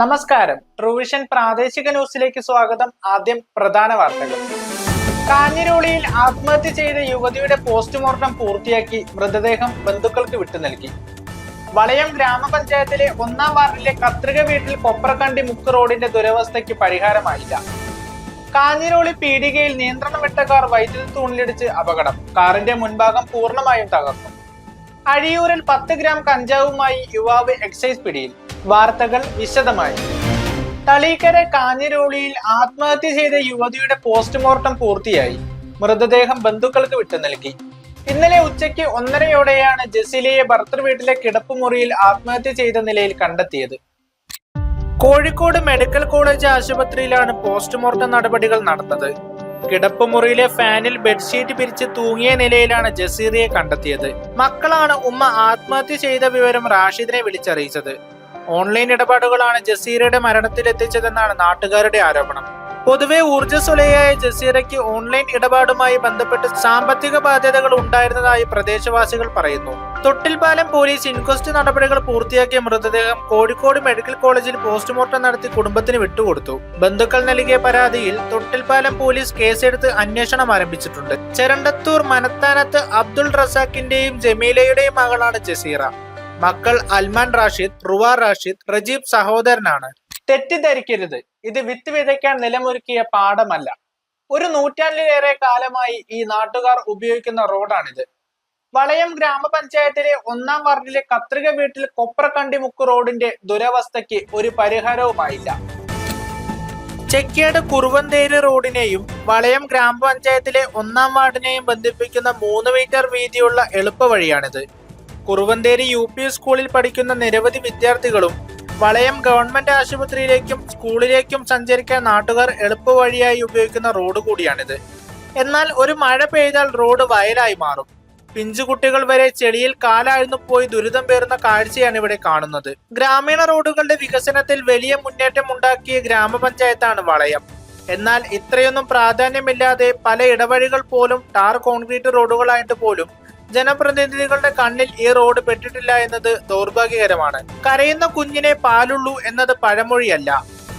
നമസ്കാരം. ട്രൂവിഷൻ പ്രാദേശിക ന്യൂസിലേക്ക് സ്വാഗതം. ആദ്യം പ്രധാന വാർത്തകൾ. കാഞ്ഞിരോളിയിൽ ആത്മഹത്യ ചെയ്ത യുവതിയുടെ പോസ്റ്റ്മോർട്ടം പൂർത്തിയാക്കി മൃതദേഹം ബന്ധുക്കൾക്ക് വിട്ടു നൽകി. വളയം ഗ്രാമപഞ്ചായത്തിലെ ഒന്നാം വാർഡിലെ കത്രിക വീട്ടിൽ കൊപ്രക്കണ്ടി മുക്ക് റോഡിന്റെ ദുരവസ്ഥയ്ക്ക് പരിഹാരമായില്ല. കാഞ്ഞിരോളി പീടികയിൽ നിയന്ത്രണം വിട്ട കാർ വൈദ്യുതി തൂണിലിടിച്ച് അപകടം. കാറിന്റെ മുൻഭാഗം പൂർണമായും തകർന്നു. അഴിയൂരിൽ പത്ത് ഗ്രാം കഞ്ചാവുമായി യുവാവ് എക്സൈസ് പിടിയിൽ. വാർത്തകൾ വിശദമായി. തളീക്കര കാഞ്ഞിരോളിയിൽ ആത്മഹത്യ ചെയ്ത യുവതിയുടെ പോസ്റ്റ്മോർട്ടം പൂർത്തിയായി. മൃതദേഹം ബന്ധുക്കൾക്ക് വിട്ടു നൽകി. ഇന്നലെ ഉച്ചയ്ക്ക് ഒന്നരയോടെയാണ് ജസീലയെ ഭർത്തൃ വീട്ടിലെ കിടപ്പുമുറിയിൽ ആത്മഹത്യ ചെയ്ത നിലയിൽ കണ്ടെത്തിയത്. കോഴിക്കോട് മെഡിക്കൽ കോളേജ് ആശുപത്രിയിലാണ് പോസ്റ്റ്മോർട്ടം നടപടികൾ നടന്നത്. കിടപ്പുമുറിയിലെ ഫാനിൽ ബെഡ്ഷീറ്റ് പിരിച്ച് തൂങ്ങിയ നിലയിലാണ് ജസീറിയെ കണ്ടെത്തിയത്. മക്കളാണ് ഉമ്മ ആത്മഹത്യ ചെയ്ത വിവരം റാഷിദിനെ വിളിച്ചറിയിച്ചത്. ഓൺലൈൻ ഇടപാടുകളാണ് ജസീറയുടെ മരണത്തിലെത്തിച്ചതെന്നാണ് നാട്ടുകാരുടെ ആരോപണം. പൊതുവെ ഊർജസ്വലയായ ജസീറയ്ക്ക് ഓൺലൈൻ ഇടപാടുമായി ബന്ധപ്പെട്ട് സാമ്പത്തിക ബാധ്യതകൾ ഉണ്ടായിരുന്നതായി പ്രദേശവാസികൾ പറയുന്നു. തൊട്ടിൽപാലം പോലീസ് ഇൻക്വസ്റ്റ് നടപടികൾ പൂർത്തിയാക്കിയ മൃതദേഹം കോഴിക്കോട് മെഡിക്കൽ കോളേജിൽ പോസ്റ്റ്മോർട്ടം നടത്തി കുടുംബത്തിന് വിട്ടുകൊടുത്തു. ബന്ധുക്കൾ നൽകിയ പരാതിയിൽ തൊട്ടിൽപാലം പോലീസ് കേസെടുത്ത് അന്വേഷണം ആരംഭിച്ചിട്ടുണ്ട്. ചെരണ്ടത്തൂർ മനത്താനത്ത് അബ്ദുൾ റസാഖിന്റെയും ജമീലയുടെയും മകളാണ് ജസീറ. മക്കൾ അൽമാൻ റാഷിദ് റുവ റാഷിദ് റജീബ് സഹോദരനാണ്. തെറ്റിദ്ധരിക്കരുത്. ഇത് വിത്ത് വിതയ്ക്കാൻ നിലമൊരുക്കിയ പാടമല്ല ഒരു നൂറ്റാണ്ടിലേറെ കാലമായി ഈ നാട്ടുകാർ ഉപയോഗിക്കുന്ന റോഡാണിത്. വളയം ഗ്രാമപഞ്ചായത്തിലെ ഒന്നാം വാർഡിലെ കത്രിക വീട്ടിൽ കൊപ്രക്കണ്ടി മുക്ക് റോഡിന്റെ ദുരവസ്ഥയ്ക്ക് ഒരു പരിഹാരവുമായില്ല. ചെക്കേട് കുറുവന്തേരി റോഡിനെയും വളയം ഗ്രാമപഞ്ചായത്തിലെ ഒന്നാം വാർഡിനെയും ബന്ധിപ്പിക്കുന്ന മൂന്ന് മീറ്റർ വീതിയുള്ള എളുപ്പവഴിയാണിത്. കുറുവന്തേരി യു പി സ്കൂളിൽ പഠിക്കുന്ന നിരവധി വിദ്യാർത്ഥികളും വളയം ഗവൺമെന്റ് ആശുപത്രിയിലേക്കും സ്കൂളിലേക്കും സഞ്ചരിക്കാൻ നാട്ടുകാർ എളുപ്പവഴിയായി ഉപയോഗിക്കുന്ന റോഡ് കൂടിയാണിത്. എന്നാൽ ഒരു മഴ പെയ്താൽ റോഡ് വയലായി മാറും. പിഞ്ചുകുട്ടികൾ വരെ ചെളിയിൽ കാലാഴ്ന്നു പോയി ദുരിതം പേറുന്ന കാഴ്ചയാണ് ഇവിടെ കാണുന്നത്. ഗ്രാമീണ റോഡുകളുടെ വികസനത്തിൽ വലിയ മുന്നേറ്റം ഉണ്ടാക്കിയ ഗ്രാമപഞ്ചായത്താണ് വളയം. എന്നാൽ ഇത്രയൊന്നും പ്രാധാന്യമില്ലാതെ പല ഇടവഴികൾ പോലും ടാർ കോൺക്രീറ്റ് റോഡുകളായിട്ട് പോലും ജനപ്രതിനിധികളുടെ കണ്ണിൽ ഈ റോഡ് പെട്ടിട്ടില്ല എന്നത് ദൗർഭാഗ്യകരമാണ്. കരയുന്ന കുഞ്ഞിനെ പാലുള്ളൂ എന്നത് പഴമൊഴിയല്ല.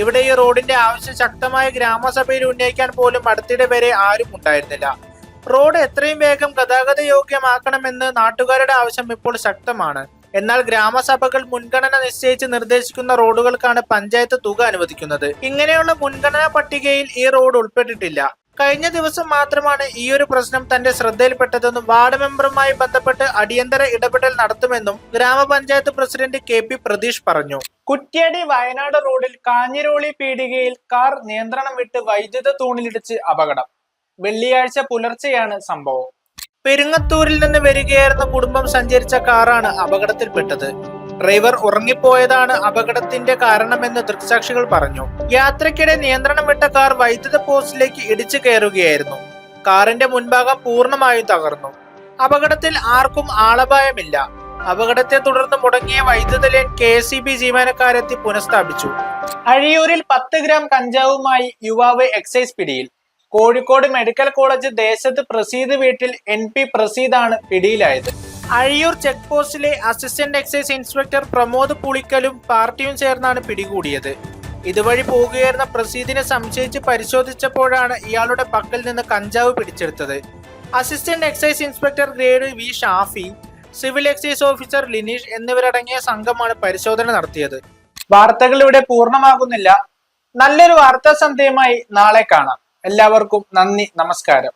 ഇവിടെ ഈ റോഡിന്റെ ആവശ്യം ശക്തമായ ഗ്രാമസഭയിൽ ഉന്നയിക്കാൻ പോലും അടുത്തിടെ വരെ ആരും ഉണ്ടായിരുന്നില്ല. റോഡ് എത്രയും വേഗം ഗതാഗത യോഗ്യമാക്കണമെന്ന് നാട്ടുകാരുടെ ആവശ്യം ഇപ്പോൾ ശക്തമാണ്. എന്നാൽ ഗ്രാമസഭകൾ മുൻഗണന നിശ്ചയിച്ച് നിർദ്ദേശിക്കുന്ന റോഡുകൾക്കാണ് പഞ്ചായത്ത് തുക അനുവദിക്കുന്നത്. ഇങ്ങനെയുള്ള മുൻഗണനാ പട്ടികയിൽ ഈ റോഡ് ഉൾപ്പെട്ടിട്ടില്ല. കഴിഞ്ഞ ദിവസം മാത്രമാണ് ഈ ഒരു പ്രശ്നം തന്റെ ശ്രദ്ധയിൽപ്പെട്ടതെന്നും വാർഡ് മെമ്പറുമായി ബന്ധപ്പെട്ട് അടിയന്തര ഇടപെടൽ നടത്തുമെന്നും ഗ്രാമപഞ്ചായത്ത് പ്രസിഡന്റ് കെ പി പ്രതീഷ് പറഞ്ഞു. കുറ്റ്യാടി വയനാട് റോഡിൽ കാഞ്ഞിരോളി പീടികയിൽ കാർ നിയന്ത്രണം വിട്ട് വൈദ്യുത തൂണിലിടിച്ച് അപകടം. വെള്ളിയാഴ്ച പുലർച്ചെയാണ് സംഭവം. പെരുങ്ങത്തൂരിൽ നിന്ന് വരികയായിരുന്ന കുടുംബം സഞ്ചരിച്ച കാറാണ് അപകടത്തിൽപ്പെട്ടത്. ഡ്രൈവർ ഉറങ്ങിപ്പോയതാണ് അപകടത്തിന്റെ കാരണമെന്ന് ദൃക്സാക്ഷികൾ പറഞ്ഞു. യാത്രക്കിടെ നിയന്ത്രണം വിട്ട കാർ വൈദ്യുത പോസ്റ്റിലേക്ക് ഇടിച്ചു കയറുകയായിരുന്നു. കാറിന്റെ മുൻഭാഗം പൂർണമായും തകർന്നു. അപകടത്തിൽ ആർക്കും ആളപായമില്ല. അപകടത്തെ തുടർന്ന് മുടങ്ങിയ വൈദ്യുത line K S C B ജീവനക്കാരെത്തി പുനഃസ്ഥാപിച്ചു. അഴിയൂരിൽ പത്ത് ഗ്രാം കഞ്ചാവുമായി യുവാവ് എക്സൈസ് പിടിയിൽ. കോഴിക്കോട് മെഡിക്കൽ കോളേജ് ദേശത്ത് പ്രസീദ് വീട്ടിൽ എൻ പി പ്രസീദാണ് പിടിയിലായത്. അഴിയൂർ ചെക്ക് പോസ്റ്റിലെ അസിസ്റ്റന്റ് എക്സൈസ് ഇൻസ്പെക്ടർ പ്രമോദ് പുളിക്കലും പാർട്ടിയും ചേർന്നാണ് പിടികൂടിയത്. ഇതുവഴി പോകുകയായിരുന്ന പ്രസീദിനെ സംശയിച്ച് പരിശോധിച്ചപ്പോഴാണ് ഇയാളുടെ പക്കൽ നിന്ന് കഞ്ചാവ് പിടിച്ചെടുത്തത്. Assistant excise inspector grade V Shafi civil excise officer Lineesh എന്നിവരടങ്ങിയ സംഘമാണ് പരിശോധന നടത്തിയത്. വാർത്തകൾ ഇവിടെ പൂർണമാകുന്നില്ല. നല്ലൊരു വാർത്താ സന്ധ്യയുമായി നാളെ കാണാം. എല്ലാവർക്കും നന്ദി നമസ്കാരം.